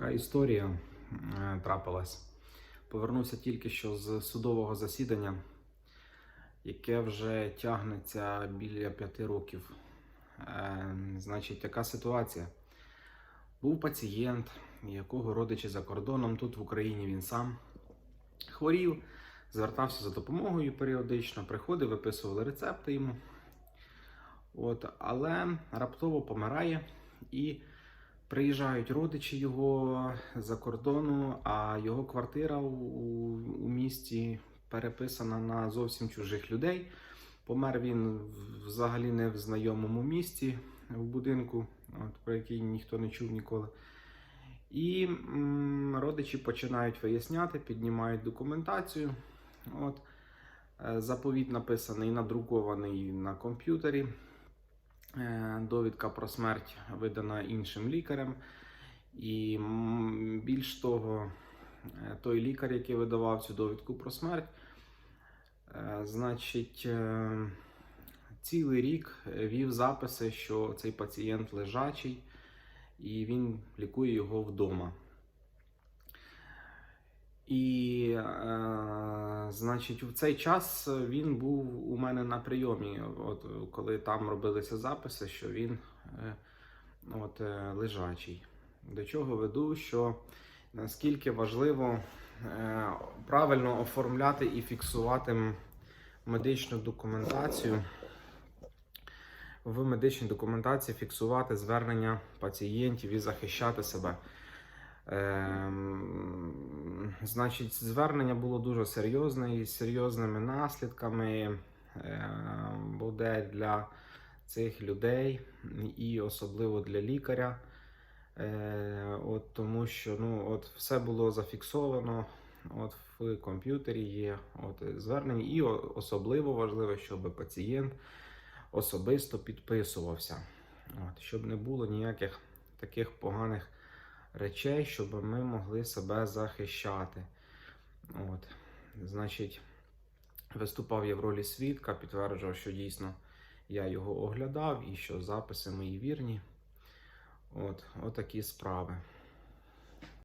Така історія трапилась. Повернувся тільки що з судового засідання, яке вже тягнеться біля п'яти років. Е, Значить, така ситуація. Був пацієнт, якого родичі за кордоном, тут в Україні він сам хворів, звертався за допомогою періодично, приходив, виписували рецепти йому. От, але раптово помирає і приїжджають родичі його за кордону, а його квартира у, у місті переписана на зовсім чужих людей. Помер він взагалі не в знайомому місті в будинку, от, про який ніхто не чув ніколи. І м, родичі починають виясняти, піднімають документацію. От, е, заповіт написаний, надрукований на комп'ютері. Е, Довідка про смерть видана іншим лікарем. І більш того, е, той лікар, який видавав цю довідку про смерть, е, значить, цілий рік вів записи, що цей пацієнт лежачий, і він лікує його вдома. І, е, значить, в цей час він був у мене на прийомі, от коли там робилися записи, що він е, от, е, лежачий. До чого веду, що наскільки важливо е, правильно оформляти і фіксувати медичну документацію. В медичній документації фіксувати звернення пацієнтів і захищати себе. Ем, значить, звернення було дуже серйозне і з серйозними наслідками ем, буде для цих людей і особливо для лікаря. Е, от, тому що ну, от, все було зафіксовано от, в комп'ютері є от, звернення, і особливо важливо, щоб пацієнт особисто підписувався, от, щоб не було ніяких таких поганих речей, щоб ми могли себе захищати. От. Значить, виступав я в ролі свідка, підтверджував, що дійсно я його оглядав і що записи мої вірні. От, отакі справи.